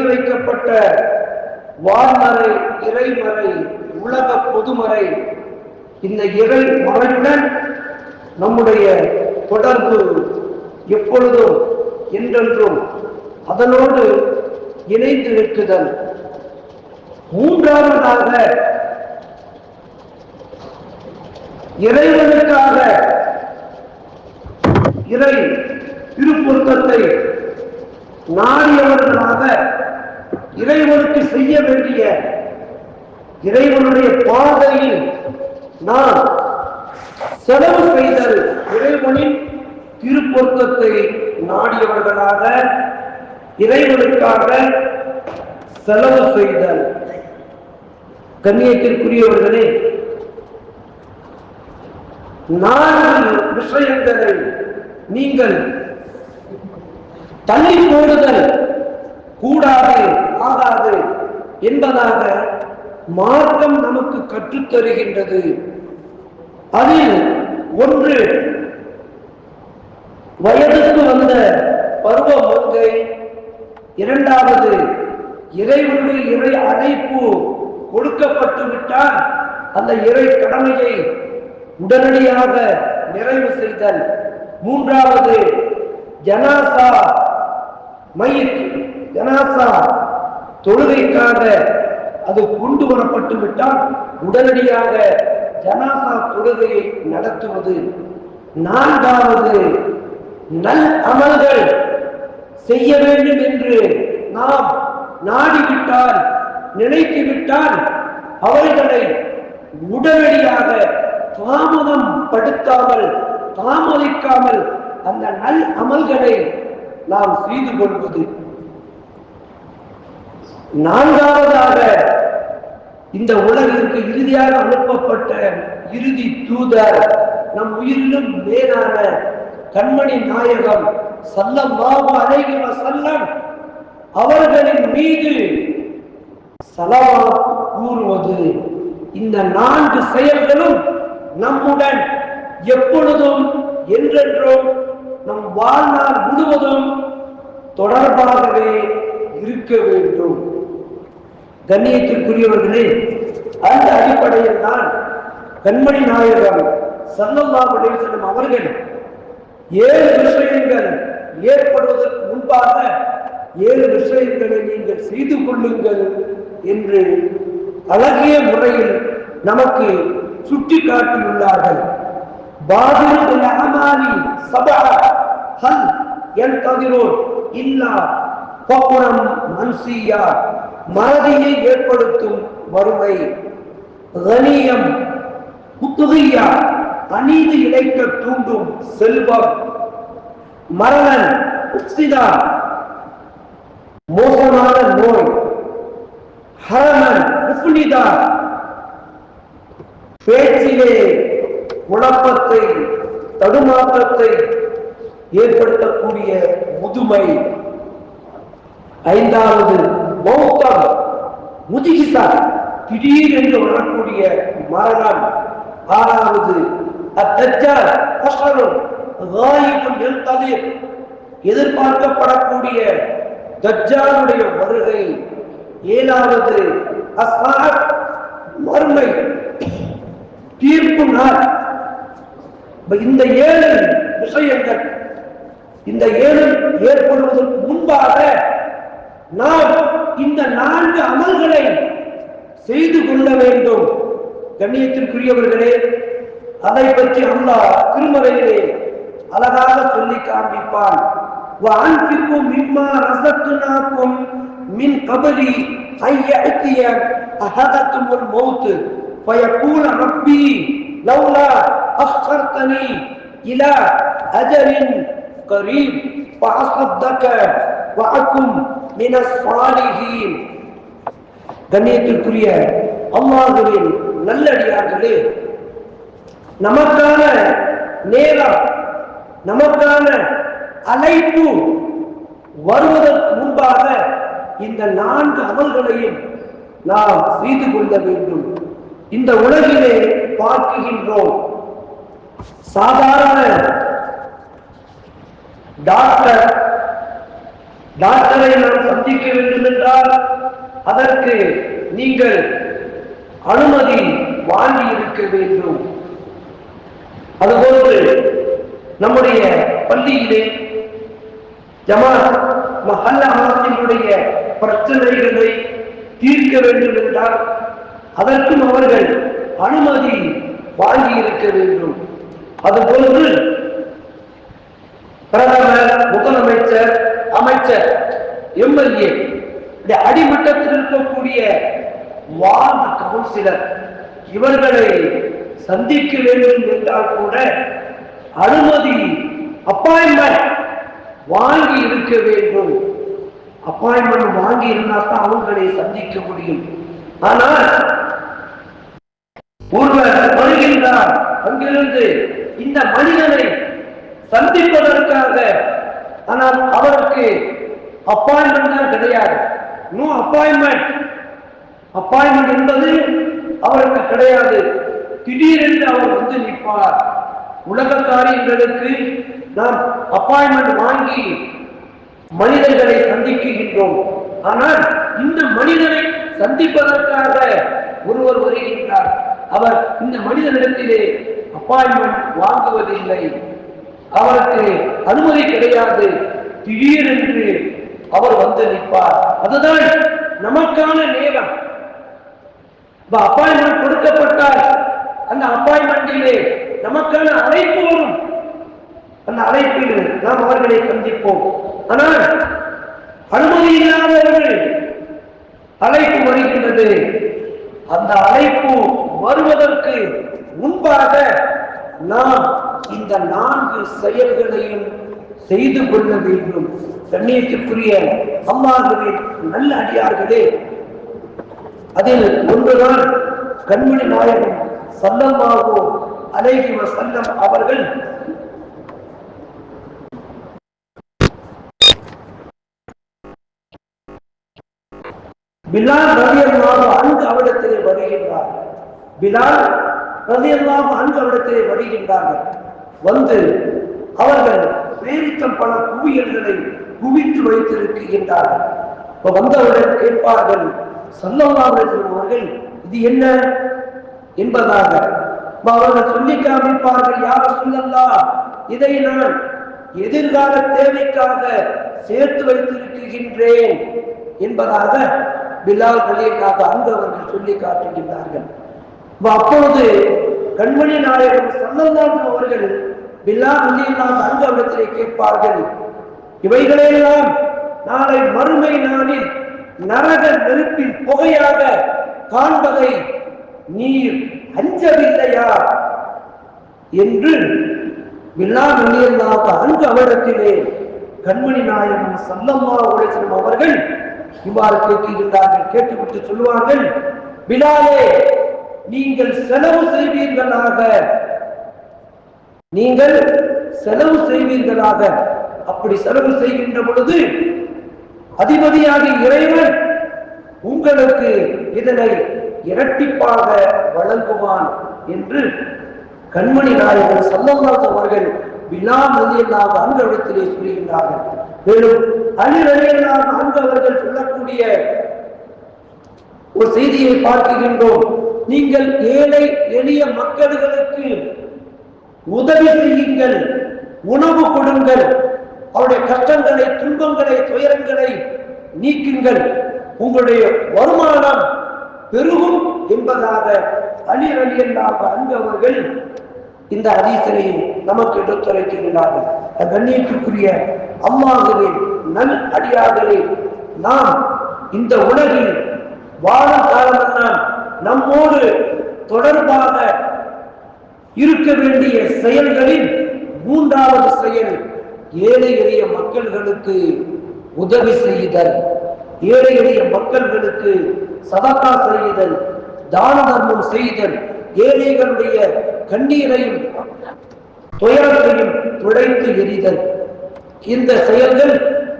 இறைவனால் வைக்கப்பட்ட வான்மறை இறைமறை உலக பொதுமறை இந்த இறை மறையுடன் நம்முடைய தொடர்பு எப்பொழுதும் என்றென்றும் அதனோடு இணைந்து நிற்குதல். மூன்றாவதாக இறைவனுக்காக இறை திருப்பொருத்தத்தை நாடியவர்களாக இறைவனுக்கு செய்ய வேண்டிய இறைவனுடைய பாதையில் நாம் செலவு செய்தல் இறைவனின் திருப்பொருத்தத்தை நாடியவர்களாக இறைவனுக்காக செலவு செய்தல். கண்ணியத்திற்குரியவர்களே நான்கு விஷயங்களை நீங்கள் தள்ளி போடுதல் கூடாது. ஆகாது என்பதாக மார்க்கம் நமக்கு கற்றுத் தருகின்றது அதில் ஒன்று வயதுக்கு வந்த பருவ மங்கை இரண்டாவது இறைவனுடைய இறை அழைப்பு கொடுக்கப்பட்டு விட்டால் அந்த இறை கடமையை உடனடியாக நிறைவு செய்தல். மூன்றாவது ஜனாசா மையத் ஜனாசா தொழுகைக்காக அது கொண்டு வரப்பட்டு விட்டால் உடனடியாக ஜனாசா தொழுகையை நடத்துவது நான்காவது நல் அமல்கள் செய்ய வேண்டும் என்று நாம் நாடிவிட்டால் நினைத்துவிட்டால் அவர்களை உடனடியாக தாமதம் படுத்தாமல் தாமதிக்காமல் அந்த நல் அமல்களை நாம் செய்து கொள்வது நான்காவதாக இந்த உலகிற்கு இறுதியாக அனுப்பப்பட்ட இறுதி தூதர் நம் உயிரிலும் மேலான கண்மணி நாயகம் சல்லல்லாஹு அலைஹி சல்லம் அவர்களின் மீது சலவாத் கூறுவது. இந்த நான்கு செயல்களும் நம்முடன் எப்பொழுதும் என்றென்றும் நம் வாழ்நாள் முழுவதும் தொடர்பாகவே இருக்க வேண்டும். கண்ணியத்திற்குரியவர்களே அந்த அடிப்படையில் தான் கண்மணி நாயகம் சல்லல்லாஹு செல்லும் அவர்கள் ஏழு விஷயங்கள் ஏற்படுவதற்கு முன்பாக ஏழு விஷயங்களை நீங்கள் செய்து கொள்ளுங்கள் என்று அழகிய முறையில் நமக்கு சுட்டி காட்டியுள்ளார்கள் பாதிருல் அமாலி சபா ஹல் யன்ததிரூன் இல்லா பப்புரம் மன்சியா. மறதியை ஏற்படுத்தும் வறுமை கனியம் புத்துகையா அநீதி இழைக்க தூண்டும் செல்வம் மரணன் உச்சிதா மோசமான நோய் ஹரமன் உப்னிதா பேச்சிலே குழப்பத்தை தடுமாற்றத்தை ஏற்படுத்தக்கூடிய முதுமை. ஐந்தாவது மௌத்தம் முதிகிசா திடீர் என்று வரக்கூடிய மரணம் ஆறாவது அத்தஜால் கஷ்டரும் காயிபும் எழுத்ததிர் எதிர்பார்க்கப்படக்கூடிய தஜ்ஜாலுடைய வருகை ஏழாவது அஸ்ஹாப் மறுமை தீர்ப்பு நாள். இந்த ஏழு விஷயங்கள் இந்த ஏழு ஏற்படுவதற்கு முன்பாக நாம் இந்த நான்கு அமல்களை செய்து கொள்ள வேண்டும் கண்ணியத்திற்குரியவர்களே அதை பற்றி அல்லாஹ் திருமறையிலே அழகாக சொல்லி காண்பிப்பான் وأنفقوا مما رزقناكم من قبل أن يأتي أحدكم الموت فيقول ربي لولا أخرتني إلى أجل قريب فأصدق وأكن من الصالحين கண்ணியத்திற்குரிய அல்லாஹுவின் நல்லடியார்களே நமக்கான நேரம் நமக்கான அழைப்பு வருவதற்கு முன்பாக இந்த நான்கு அமல்களையும் நாம் செய்து கொள்ள வேண்டும். இந்த உலகிலே பார்க்குகின்றோம் சாதாரண டாக்டர் டாக்டரை நாம் சந்திக்க வேண்டும் என்றால் அதற்கு நீங்கள் அனுமதி வாங்கி இருக்க வேண்டும். அதுபோன்று நம்முடைய பள்ளியிலே ஜமாத் மஹல்லாத்தினுடைய பிரச்சனைகளை தீர்க்க வேண்டும் என்றால் அதற்கும் அவர்கள் அனுமதி வாங்கி இருக்க வேண்டும். அதுபோன்று பிரதமர் முதலமைச்சர் அமைச்சர் எம்எல்ஏ. இந்த அடிமட்டத்தில் இருக்கக்கூடிய வார்டு கவுன்சிலர் இவர்களை சந்திக்க வேண்டும் என்றால் கூட அனுமதி அப்பாயின்மெண்ட் வாங்கி இருக்க வேண்டும். அப்பாயின்மெண்ட் வாங்கி இருந்தால் தான் அவர்களை சந்திக்க முடியும். ஆனால் ஒருவர் வருகின்றார் அங்கிருந்து இந்த மனிதனை சந்திப்பதற்காக ஆனால் அவருக்கு அப்பாயின்மெண்ட் தான் கிடையாது. நோ அப்பாயின்மெண்ட் அப்பாயின்மெண்ட் என்பது அவருக்கு கிடையாது. திடீரென்று அவர் வந்து நிற்பார். உலக காரியங்களுக்கு நாம் அப்பாயின்மெண்ட் வாங்கி மனிதர்களை சந்திக்கின்றோம். ஆனால் இந்த மனிதனை சந்திப்பதற்காக ஒருவர் வருகின்றார். அவர் இந்த மனிதனிடத்திலே அப்பாயின்மெண்ட் வாங்குவதில்லை. அவருக்கு அனுமதி கிடையாது. திடீரென்று அவர் வந்து நிற்பார். அதுதான் நமக்கான நேரம். அப்பாயின்மெண்ட் கொடுக்கப்பட்டால் அந்த அப்பாயின்மெண்டிலே நமக்கான அழைப்பு வரும். அந்த அழைப்பில் நாம் அவர்களை சந்திப்போம். ஆனால் அனுமதி இல்லாதவர்கள் அழைப்பு வருகின்றது. அந்த அழைப்பு வருவதற்கு முன்பாக நாம் இந்த நான்கு செயல்களையும் செய்து கொள்ள வேண்டும். கண்ணியத்திற்குரிய அம்மாவின் நல்ல அடியார்களே அதில் ஒன்றுதான் கண்மணி நாயகம் சல்லமாகோ அலைஹி வஸல்லம் அவர்கள் பிலால் ரலியல்லாஹு அன்கு அவரிடத்திலே வருகின்றார் பிலால் ரலியல்லாஹு அன்கு அவரிடத்திலே வருகின்றார்கள். வந்து அவர்கள் பேரித்தம் பல குவியல்களை குவித்து வைத்திருக்கின்றார்கள். இப்ப வந்தவர்கள் கேட்பார்கள் சல்லல்லாஹு அவர்கள் இது என்ன? என்பதாக. அவர்கள் சொல்லி காமிப்பார்கள் யார் சொல்லல்லா இதை நான் எதிர்கால தேவைக்காக சேர்த்து வைத்திருக்கின்றேன். என்பதாக பிலால் வழியாக அங்கு அவர்கள் சொல்லி காட்டுகின்றார்கள் அப்பொழுது கண்மணி நாயகம் சல்லல்லாஹு அவர்கள் பிலால் நாம் அங்கு கேட்பார்கள். இவைகளெல்லாம் நாளை மறுமை நாளில் நரக நெருப்பின் புகையாக காண்பதை நீர் அஞ்சவில்லையா? என்று வில்லாமல்லாக அங்கு அவரிடத்திலே கண்மணி நாயகம் சல்லம்மா உழைச்சிடும் அவர்கள் இவ்வாறு கேட்கின்றார்கள் கேட்டுவிட்டு சொல்லுவார்கள் பிலாலே நீங்கள் செலவு செய்வீர்களாக. நீங்கள் செலவு செய்வீர்களாக. அப்படி செலவு செய்கின்ற பொழுது அதிபதியாக இறைவன் உங்களுக்கு இதனை இரட்டிப்பாக வழங்குவான் என்று கண்மணி நாயகர் சல்லல்லாஹு அவர்கள் விழா மதியல்லாக அங்கு இடத்திலே மேலும் அலி அங்கு அவர்கள் சொல்லக்கூடிய ஒரு செய்தியை பார்க்கின்றோம். நீங்கள் ஏழை எளிய மக்களுக்கு உதவி செய்யுங்கள் உணவு கொடுங்கள். அவருடைய கஷ்டங்களை துன்பங்களை துயரங்களை நீக்குங்கள். உங்களுடைய வருமானம் பெருகும் என்பதாக அலி அலியல்லாக அங்கு அவர்கள் இந்த அதிசனை நமக்கு எடுத்துரைக்கின்றார்கள் கண்ணியத்துக்குரிய அம்மாவிலே நல் அடியார்களே நாம் இந்த உலகில் வாழும் காலமெல்லாம் நம்மோடு தொடர்பாக இருக்க வேண்டிய செயல்களில் மூன்றாவது செயல் ஏழை எளிய மக்கள்களுக்கு உதவி செய்தல். ஏழை எளிய மக்கள்களுக்கு சதக்கா செய்தல் தான தர்மம் செய்தல். ஏழைகளுடைய கண்ணீரையும் துயரத்தையும் துடைத்து எரிதல் இந்த செயல்கள்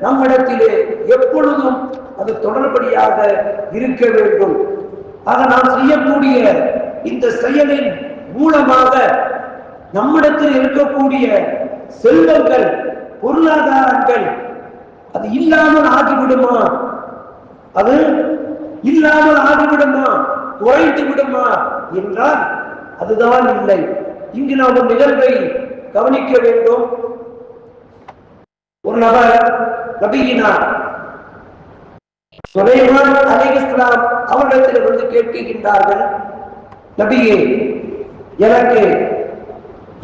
நம்மிடத்திலே எப்பொழுதும் அது தொடர்படியாக இருக்க வேண்டும். ஆக நாம் செய்யக்கூடிய இந்த செயலின் மூலமாக நம்மிடத்தில் இருக்கக்கூடிய செல்வங்கள் பொருளாதாரங்கள் அது இல்லாமல் ஆகிவிடுமா? அது இல்லாமல் ஆகிவிடுமா? குறைந்து விடுமா? என்றால் அதுதான் இல்லை. இங்கு நாம் ஒரு நிகழ்வை கவனிக்க வேண்டும். ஒரு நபர் நபியினார். சுலைமான் இஸ்லாம் அவரிடத்தில் வந்து கேட்கின்றார்கள் நபியே எனக்கு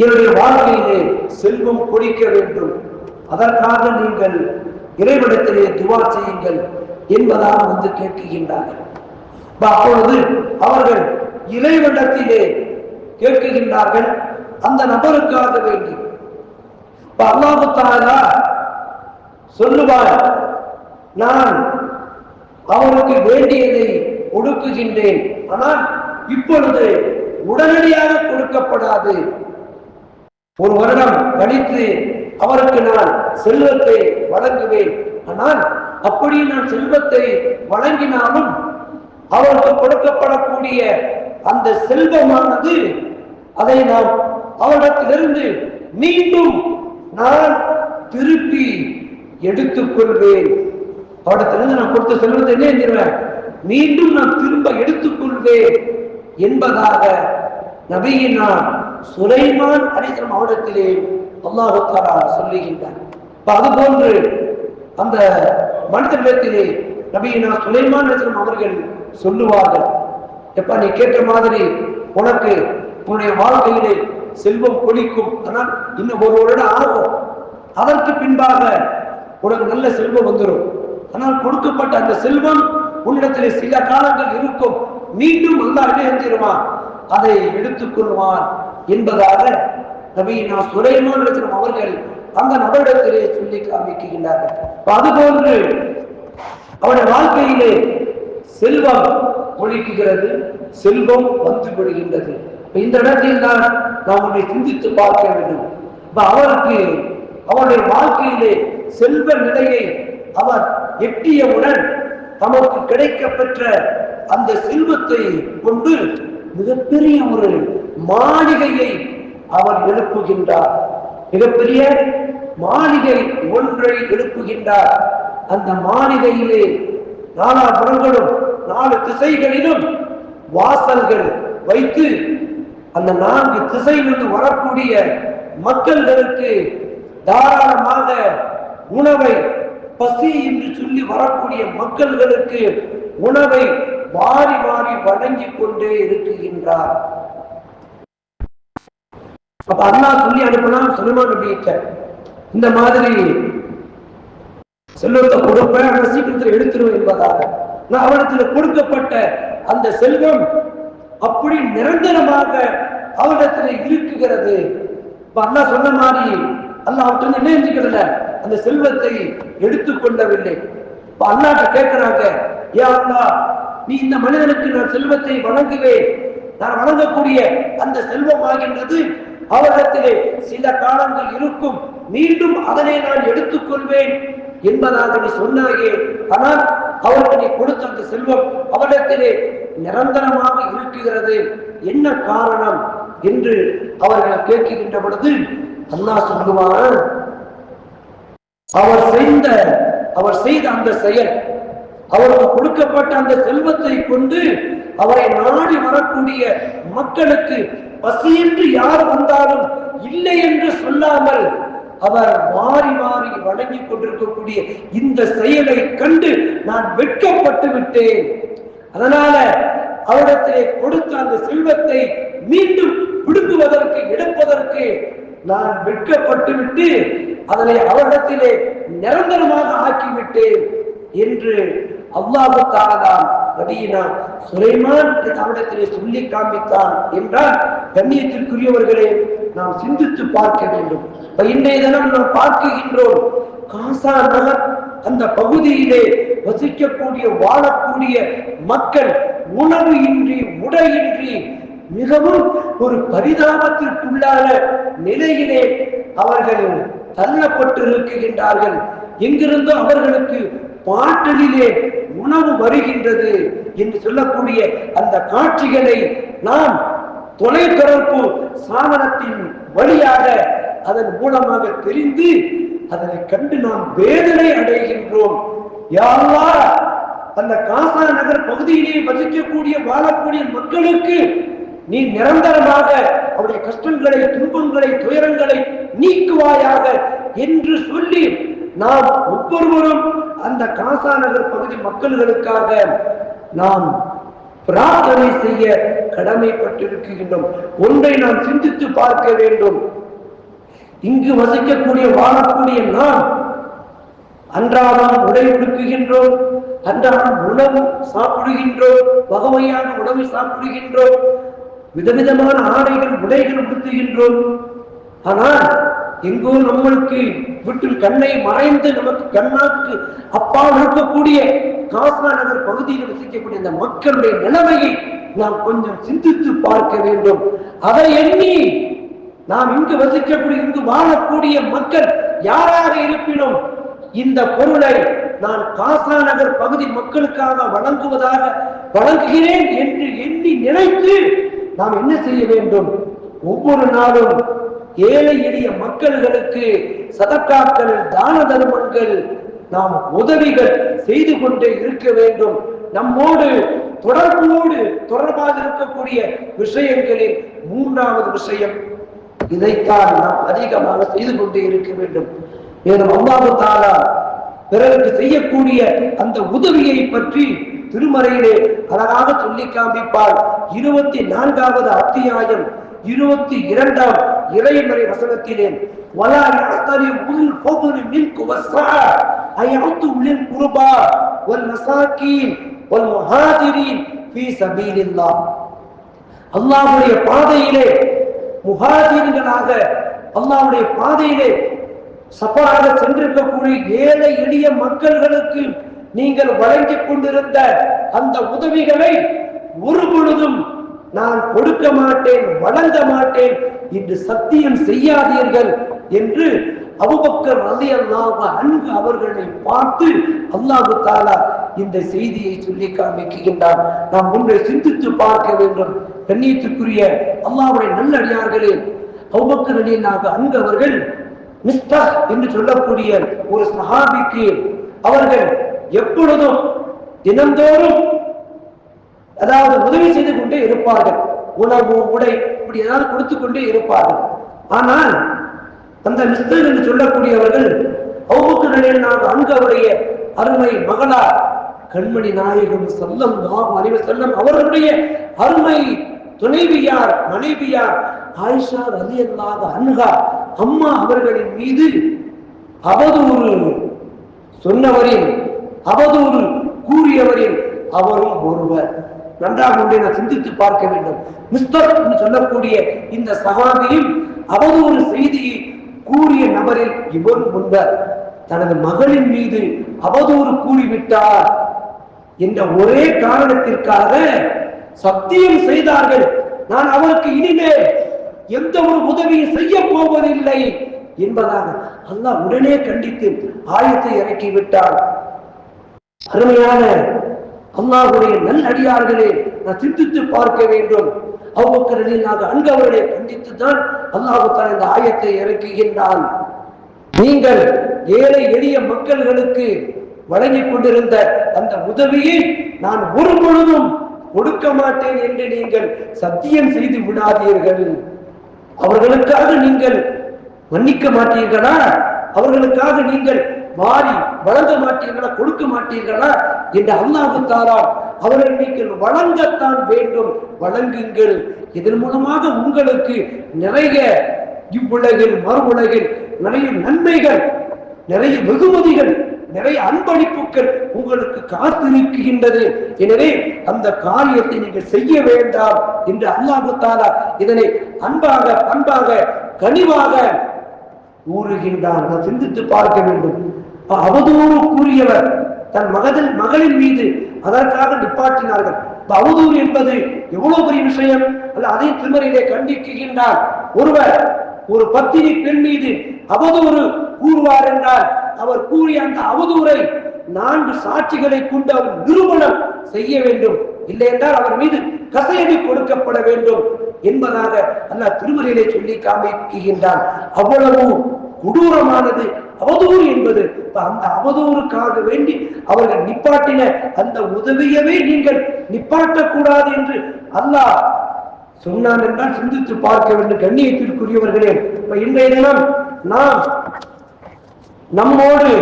என்னுடைய வாழ்க்கையிலே செல்வம் கொடிக்க வேண்டும். அதற்காக நீங்கள் இறைவனத்திலே துவா செய்யுங்கள் என்பதாக வந்து கேட்கின்றார்கள் அப்பொழுது அவர்கள் இறைவனத்திலே கேட்கின்றார்கள் அந்த நபருக்காக வேண்டி. இப்ப அல்லாஹு தஆலா சொல்லுவார் நான் அவருக்கு வேண்டியதை கொடுக்குகின்றேன் ஆனால் இப்பொழுது உடனடியாக கொடுக்கப்படாது. ஒரு வருடம் கழித்து அவருக்கு நான் செல்வத்தை வழங்குவேன். ஆனால் அப்படி நான் செல்வத்தை வழங்கினாலும் அவருக்கு கொடுக்கப்படக்கூடிய அந்த செல்வமானது அதை நான் அவரிடத்திலிருந்து மீண்டும் நான் திருப்பி எடுத்துக்கொள்வேன். அவரிடத்திலிருந்து நான் கொடுத்த செல்வத்தை என்ன மீண்டும் நான் திரும்ப எடுத்துக்கொள்வேன் என்பதாக நபியினார் சுலைமான் அலிஸ்லாம் அவரிடத்திலே அல்லாஹாரா சொல்லுகின்றார் அது அதுபோன்று அந்த மனிதனிடத்திலே நபியினா சுலைமான் அலிஸ்லாம் அவர்கள் சொல்லுவார்கள். எப்ப நீ கேட்ட மாதிரி உனக்கு உன்னுடைய வாழ்க்கையிலே செல்வம் கொடிக்கும் ஆனால் இன்னும் ஒரு வருடம் ஆகும். அதற்கு பின்பாக உனக்கு நல்ல செல்வம் வந்துடும் ஆனால் கொடுக்கப்பட்ட அந்த செல்வம் உன்னிடத்திலே சில காலங்கள் இருக்கும். மீண்டும் அல்லாஹ் என்ன செஞ்சிருவான் அதை எடுத்துக் கொள்வான் என்பதாக நபீனா சுலைமான் அலிஸ்லாம் அவர்கள் அந்த நபரிடத்திலே சொல்லி காமிக்கின்றார்கள். அதுபோன்று அவருடைய வாழ்க்கையிலே செல்வம் ஒழிக்குகிறது செல்வம் வந்து விடுகின்றது. இந்த இடத்தில் தான் நாம் உன்னை சிந்தித்து பார்க்க வேண்டும். இப்ப அவருக்கு அவருடைய வாழ்க்கையிலே செல்வ நிலையை அவர் எட்டியவுடன் தமக்கு கிடைக்கப்பெற்ற அந்த செல்வத்தை கொண்டு மிகப்பெரிய ஒரு மாளிகையை அவர் எழுப்புகின்றார். மிகப்பெரிய மாளிகை ஒன்றை எழுப்புகின்றார். அந்த மாளிகையிலே நாலா புறங்களும் நாலு திசைகளிலும் வாசல்கள் வைத்து அந்த நான்கு திசையிலிருந்து வரக்கூடிய மக்கள்களுக்கு தாராளமாக உணவை பசி என்று சொல்லி வரக்கூடிய மக்கள்களுக்கு உணவை மாறி மாறி வணங்கிக் கொண்டே இருக்குகின்றார் அப்ப அண்ணா சொல்லி அனுப்பினா சுலைமான் நபிகிட்ட இந்த மாதிரி செல்வத்தை கொடுப்பேன் சீக்கிரத்தில் எடுத்துருவேன் என்பதாக. நான் அவனத்துல கொடுக்கப்பட்ட அந்த செல்வம் அப்படி நிரந்தரமாக அவரிடத்துல இருக்குகிறது. இப்ப அண்ணா சொன்ன மாதிரி அல்ல அவர்கிட்ட என்ன அந்த செல்வத்தை எடுத்துக்கொள்ளவில்லை இப்ப அண்ணாட்ட கேட்கிறாங்க ஏ அண்ணா நீ இந்த மனிதனுக்கு நான் செல்வத்தை வழங்குவேன். நான் வழங்கக்கூடிய அந்த செல்வம் ஆகின்றது அவரிடத்திலே சில காலங்கள் இருக்கும். மீண்டும் அதனை நான் எடுத்துக்கொள்வேன் என்பதாக நீ சொன்னாயே. ஆனால் அவருக்கு நீ கொடுத்த அந்த செல்வம் அவரிடத்திலே நிரந்தரமாக இருக்குகிறது என்ன காரணம் என்று அவர்கள் கேட்கின்ற பொழுது அல்லாஹ் சொல்லுவார் அவர் செய்த அவர் செய்த அந்த செயல் அவருக்கு கொடுக்கப்பட்ட அந்த செல்வத்தை கொண்டு அவரை நாடி வரக்கூடிய மக்களுக்கு பசியின்றி யார் வந்தாலும் இல்லை என்று சொல்லாமல் அவர் மாறி மாறி வழங்கிக் கொண்டிருக்கக்கூடிய இந்த செயலை கண்டு நான் வெட்கப்பட்டு விட்டேன். அதனால அவரிடத்திலே கொடுத்த அந்த செல்வத்தை மீண்டும் பிடுங்குவதற்கு எடுப்பதற்கு நான் வெட்கப்பட்டு விட்டு அதனை அவரிடத்திலே நிரந்தரமாக ஆக்கிவிட்டேன் என்று அல்லாஹு தாரதான் நபியினா சுலைமான் அவரிடத்திலே சொல்லி காண்பித்தான் என்றால் கண்ணியத்திற்குரியவர்களே நாம் சிந்தித்து பார்க்க வேண்டும். இப்ப இன்றைய தினம் நாம் பார்க்கின்றோம் காசா நகர் அந்த பகுதியிலே வசிக்கக்கூடிய வாழக்கூடிய மக்கள் உணவு இன்றி உடையின்றி மிகவும் ஒரு பரிதாபத்திற்குள்ளான நிலையிலே அவர்கள் தள்ளப்பட்டு இருக்குகின்றார்கள் எங்கிருந்தோ அவர்களுக்கு பாட்டலிலே உணவு வருகின்றது என்று சொல்லக்கூடிய அந்த காட்சிகளை நாம் தொலைத்தொடர்பு சாதனத்தின் வழியாக அதன் மூலமாக தெரிந்து அதனை கண்டு நாம் வேதனை அடைகின்றோம். யாரா அந்த காசா நகர் பகுதியிலே வசிக்கக்கூடிய வாழக்கூடிய மக்களுக்கு நீ நிரந்தரமாக அவருடைய கஷ்டங்களை துன்பங்களை துயரங்களை நீக்குவாயாக என்று சொல்லி நாம் ஒவ்வொருவரும் அந்த காசா நகர் பகுதி மக்களுக்காக நாம் பிரார்த்தனை செய்ய கடமைப்பட்டிருக்கின்றோம். ஒன்றை நாம் சிந்தித்து பார்க்க வேண்டும். இங்கு வசிக்கக்கூடிய வாழக்கூடிய நாம் அன்றாடம் உடை உடுக்குகின்றோம் அன்றாடம் உணவு சாப்பிடுகின்றோம் வகவையான உணவை சாப்பிடுகின்றோம் விதவிதமான ஆடைகள் உடைகள் உடுத்துகின்றோம். ஆனால் எங்கோ நம்மளுக்கு வீட்டில் கண்ணை மறைந்து நமக்கு கண்ணாக்கு அப்பால் இருக்கக்கூடிய காசா நகர் பகுதியில் வசிக்கக்கூடிய இந்த மக்களுடைய நிலைமையை நாம் கொஞ்சம் சிந்தித்து பார்க்க வேண்டும். அதை எண்ணி நாம் இங்கு வசிக்கக்கூடிய இங்கு வாழக்கூடிய மக்கள் யாராக இருப்பினும் இந்த பொருளை நான் காசா நகர் பகுதி மக்களுக்காக வழங்குவதாக வழங்குகிறேன் என்று எண்ணி நினைத்து நாம் என்ன செய்ய வேண்டும்? ஒவ்வொரு நாளும் ஏழை எளிய மக்கள்களுக்கு சதக்காக்கள் தான தர்மங்கள் நாம் உதவிகள் செய்து கொண்டே இருக்க வேண்டும். நம்மோடு தொடர்போடு தொடர்பாக இருக்கக்கூடிய விஷயங்களில் மூன்றாவது விஷயம் இதைத்தான் நாம் அதிகமாக செய்து கொண்டே இருக்க வேண்டும். மேலும் அல்லாஹு தாலா பிறருக்கு செய்யக்கூடிய அந்த உதவியை பற்றி திருமறையிலே அழகாக சொல்லி காண்பிப்பார். இருபத்தி நான்காவது அத்தியாயம் இருபத்தி இரண்டாம் இறைமறை வசனத்திலே வலா யாத்தரி உல் ஃபதுல் மின்கு வஸ்ஸா அயத்து உலில் குர்பா வல் மசாக்கீன் வல் முஹாஜிரின் ஃபீ சபீலில்லாஹ். அல்லாஹ்வுடைய பாதையிலே முஹாஜிர்களாக அல்லாஹ்வுடைய பாதையிலே சஃபராக சென்றிருக்கக்கூடிய ஏழை எளிய மக்கள்களுக்கு நீங்கள் வழங்கிக் கொண்டிருந்த அந்த உதவிகளை ஒரு பொழுதும் நான் கொடுக்க மாட்டேன் வழங்க மாட்டேன் என்று சத்தியம் செய்யாதீர்கள் என்று அபுபக்கர் அலி அல்லாஹ் அன்பு அவர்களை பார்த்து அல்லாஹு தாலா இந்த செய்தியை சொல்லி காண்பிக்கின்றார் நாம் ஒன்றை சிந்தித்து பார்க்க வேண்டும். கண்ணியத்துக்குரிய அல்லாவுடைய நல்லடியார்களே அபுபக்கர் ரலி அன்பு அவர்கள் மிஸ்டர் என்று சொல்லக்கூடிய ஒரு சஹாபிக்கு அவர்கள் எப்பொழுதும் தினந்தோறும் அதாவது உதவி செய்து கொண்டே இருப்பார்கள். உணவு உடை இப்படி ஏதாவது கொடுத்து கொண்டே இருப்பார்கள். ஆனால் அந்த மிஸ்தர் என்று சொல்லக்கூடியவர்கள் அவுக்கு நான் அங்கு அவருடைய அருமை மகளார் கண்மணி நாயகம் செல்லம் அறிவு செல்லம் அவர்களுடைய அருமை துணைவியார் மனைவியார் ஆயிஷா ரலி அல்லாத அன்ஹா அம்மா அவர்களின் மீது அவதூறு சொன்னவரின் அவதூறு கூறியவரின் அவரும் ஒருவர். நன்றாக ஒன்றை நான் சிந்தித்து பார்க்க வேண்டும். மிஸ்டர் என்று சொல்லக்கூடிய இந்த சகாபியும் அவதூறு செய்தியை கூறிய நபரில் இவர் முன்பர் தனது மகளின் மீது அவதூறு கூறிவிட்டார் என்ற ஒரே காரணத்திற்காக சத்தியம் செய்தார்கள். நான் அவருக்கு இனிமேல் எந்த ஒரு உதவியும் செய்ய போவதில்லை என்பதாக அல்லாஹ் உடனே கண்டித்து ஆயத்தை இறக்கிவிட்டார். அருமையான அல்லாஹுடைய நல்லடியார்களே நான் சிந்தித்து பார்க்க வேண்டும். அவ்வக்கரணியாக நாங்கள் அவர்களை கண்டித்து தான் அல்லாஹு தான் இந்த ஆயத்தை இறக்குகின்றான். நீங்கள் ஏழை எளிய மக்கள்களுக்கு வழங்கி கொண்டிருந்த அந்த உதவியை நான் ஒரு பொழுதும் கொடுக்க மாட்டேன் என்று நீங்கள் சத்தியம் செய்து விடாதீர்கள். அவர்களுக்காக நீங்கள் மன்னிக்க மாட்டீர்களா? அவர்களுக்காக நீங்கள் வாரி வழங்க மாட்டீர்களா கொடுக்க மாட்டீர்களா என்று அல்லாஹு தாரா அவர்கள் நீங்கள் வழங்கத்தான் வேண்டும். வழங்குங்கள். இதன் மூலமாக உங்களுக்கு நிறைய இவ்வுலகில் மறுவுலகில் நிறைய நன்மைகள் நிறைய வெகுமதிகள் நிறைய அன்பளிப்புகள் உங்களுக்கு காத்திருக்கின்றது. எனவே அந்த காரியத்தை நீங்கள் செய்ய வேண்டாம் என்று அல்லாஹு தாலா இதனை அன்பாக பண்பாக கனிவாக கூறுகின்றான். நான் சிந்தித்து பார்க்க வேண்டும். அவதூறு கூறியவர் தன் மகதில் மகளின் மீது அதற்காக நிப்பாட்டினார்கள். இப்ப அவதூறு என்பது எவ்வளவு பெரிய விஷயம்? அல்ல அதை திருமறையிலே கண்டிக்கின்றார் ஒருவர் ஒரு பத்தினி பெண் மீது அவதூறு கூறுவார் என்றால் அவர் கூறிய அந்த அவதூறை நான்கு சாட்சிகளை கொண்டு அவர் நிறுவனம் செய்ய வேண்டும். இல்லை என்றால் அவர் மீது கசையடி கொடுக்கப்பட வேண்டும் என்பதாக அல்ல திருமறையிலே சொல்லி காமிக்கின்றான் அவ்வளவு கொடூரமானது அவதூறு என்பது. அந்த அவதூறுக்காக வேண்டி அவர்கள் நிப்பாட்டின அந்த உதவியவே நீங்கள் நிப்பாட்டக்கூடாது என்று அல்லாஹ் சொன்னான் என்றால் சிந்தித்து பார்க்க வேண்டும். கண்ணியத்திற்குரியவர்களே இப்ப இன்றைய தினம் நாம் நம்மோடு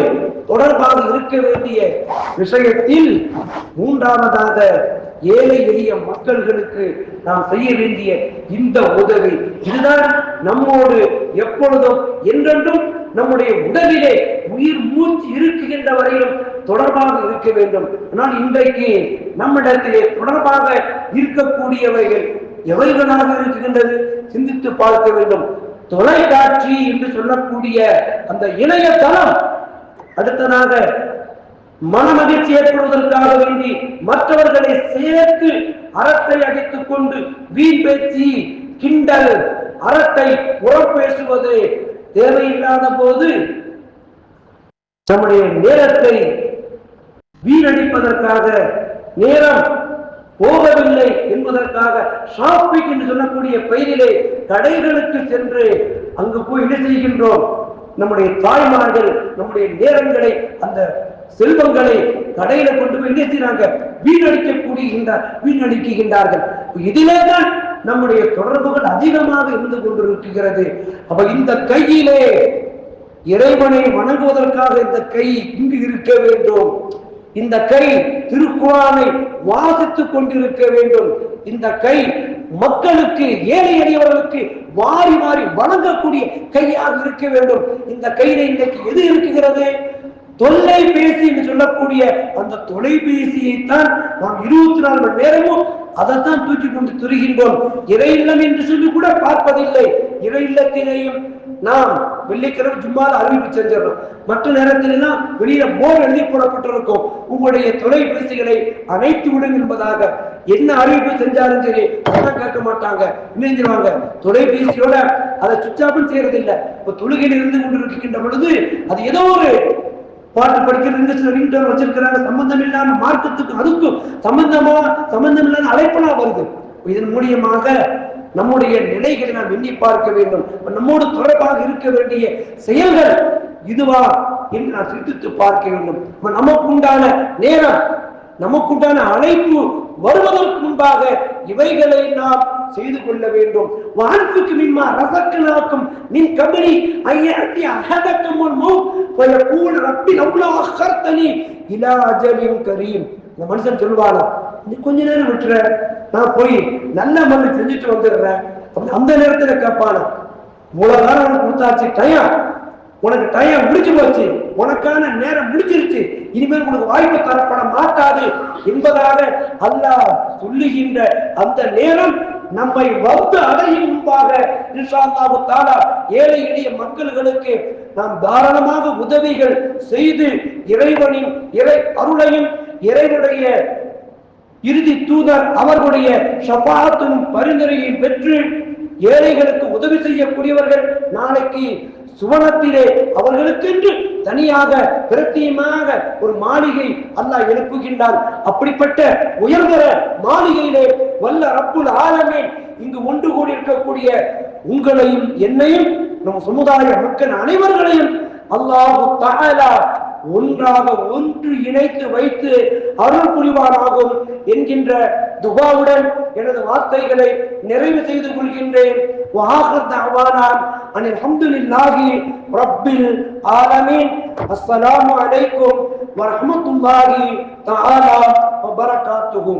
தொடர்பாக இருக்க வேண்டிய விஷயத்தில் மூன்றாவதாக ஏழை எளிய மக்கள்களுக்கு நாம் செய்ய வேண்டிய இந்த உதவி. இதுதான் நம்மோடு எப்பொழுதும் என்றென்றும் நம்முடைய உடலிலே உயிர் மூச்சு இருக்குகின்ற வரையிலும் தொடர்பாக இருக்க வேண்டும். ஆனால் இன்றைக்கு நம்மிடத்திலே தொடர்பாக இருக்கக்கூடியவைகள் எவைகளாக இருக்கின்றது? சிந்தித்து பார்க்க வேண்டும். தொலைக்காட்சி என்று சொல்லக்கூடிய அந்த இணையதளம் அடுத்ததாக மனமகிழ்ச்சி ஏற்படுவதற்காக வேண்டி மற்றவர்களை சேர்த்து அறத்தை அடித்துக் கொண்டு வீண் பேச்சு கிண்டல் அறத்தை உரம் பேசுவது தேவையில்லாத போது நம்முடைய நேரத்தை வீணடிப்பதற்காக நேரம் போகவில்லை என்பதற்காக ஷாப்பிங் என்று சொல்லக்கூடிய பெயரிலே கடைகளுக்கு சென்று அங்கு போய் என்ன செய்கின்றோம்? நம்முடைய தாய்மார்கள் நம்முடைய நேரங்களை அந்த செல்வங்களை கடையில கொண்டு போய் நிறுத்தினாங்க. வீணடிக்கக்கூடிய வீணடிக்குகின்றார்கள். இதிலே தான் நம்முடைய தொடர்புகள் அதிகமாக இருந்து கொண்டிருக்கிறது. அப்ப இந்த கையிலே இறைவனை வணங்குவதற்காக இந்த கை இங்கு இருக்க வேண்டும். இந்த கை திருக்குறானை வாசித்துக் கொண்டிருக்க வேண்டும். இந்த கை மக்களுக்கு ஏழை எளியவர்களுக்கு வாரி வாரி வணங்கக்கூடிய கையாக இருக்க வேண்டும். இந்த கையில இன்றைக்கு எது இருக்குகிறது தொலைபேசி என்று சொல்லக்கூடிய அந்த தொலைபேசியை தான் நாம் இருபத்தி நாலு மணி நேரமும் அதைத்தான் தூக்கி கொண்டு துருகின்றோம். இறை இல்லம் என்று சொல்லி கூட பார்ப்பதில்லை. இறை இல்லத்திலேயும் நாம் வெள்ளிக்கிழமை சும்மா அறிவிப்பு செஞ்சிடறோம். மற்ற நேரத்திலெல்லாம் வெளியில போர் எழுதி போடப்பட்டிருக்கும். உங்களுடைய தொலைபேசிகளை அணைத்து விடும் என்பதாக என்ன அறிவிப்பு செஞ்சாலும் சரி அதான் கேட்க மாட்டாங்க. இணைஞ்சிருவாங்க தொலைபேசியோட அதை சுவிச் ஆஃப் செய்யறது இல்ல இப்ப தொழுகையில் இருந்து கொண்டு இருக்கின்ற பொழுது அது ஏதோ ஒரு பாட்டு படிக்கிறது இங்கிலீஷ்ல ரிங்டோன் வச்சிருக்கிறாங்க. சம்பந்தம் இல்லாம மார்க்கத்துக்கு அதுக்கும் சம்பந்தமா சம்பந்தம் இல்லாத அழைப்பெல்லாம் வருது. இதன் மூலியமாக நம்முடைய நிலைகளை நாம் எண்ணி பார்க்க வேண்டும். நம்மோடு தொடர்பாக இருக்க வேண்டிய செயல்கள் இதுவா என்று நான் சிந்தித்து பார்க்க வேண்டும். நமக்குண்டான நேரம் நமக்குண்டான அழைப்பு வருவதற்கு முன்பாக இவைகளை நாம் செய்து கொள்ள வேண்டும். வாழ்வுக்கு மின்மா ரசக்கனாக்கும் நீ கபடி ஐயாட்டி அகதக்கம் கூல் ரப்பி அவ்வளோ அஹர்தனி இலா அஜலின் கரீம். இந்த மனுஷன் சொல்லுவானா நீ கொஞ்ச நேரம் விட்டுற. நான் போய் நல்ல மண்ணு செஞ்சுட்டு வந்துடுறேன். அப்படி அந்த நேரத்தில் கேட்பானா இவ்வளவு நேரம் உனக்கு கொடுத்தாச்சு டயம் உனக்கு டயம் முடிஞ்சு போச்சு. உனக்கான நேரம் முடிஞ்சிருச்சு. இனிமேல் உனக்கு வாய்ப்பு தரப்பட மாட்டாது. என்பதாக அல்லாஹ் சொல்லுகின்ற அந்த நேரம் நம்மை வந்து அடையும் முன்பாக இன்ஷா அல்லாஹு ஏழை எளிய மக்களுக்கு நாம் தாராளமாக உதவிகள் செய்து இறைவனின் இறை அருளையும் இறைவனுடைய இறுதி தூதர் அவர்களுடைய ஷபாத்தும் பரிந்துரையை பெற்று ஏழைகளுக்கு உதவி செய்யக்கூடியவர்கள் நாளைக்கு சுவனத்திலே அவர்களுக்கென்று தனியாக பிரத்தியமாக ஒரு மாளிகை அல்லாஹ் எழுப்புகின்றான். அப்படிப்பட்ட உயர்தர மாளிகையிலே வல்ல ரப்புல் ஆலமே இங்கு ஒன்று கூடி இருக்கக்கூடிய உங்களையும் என்னையும் நம் சமுதாய மக்கள் அனைவர்களையும் அல்லாஹு தகலா ஒன்றாக ஒன்று இணைத்து வைத்து அருள் புரிவாராகும் என்கின்ற துபாவுடன் எனது வார்த்தைகளை நிறைவு செய்து கொள்கின்றேன். அன் அல்ஹம்துலில்லாஹி ரப்பில் ஆலமீன். அஸ்ஸலாமு அலைக்கும் வரஹ்மத்துல்லாஹி தஆலா வபரகாத்துஹு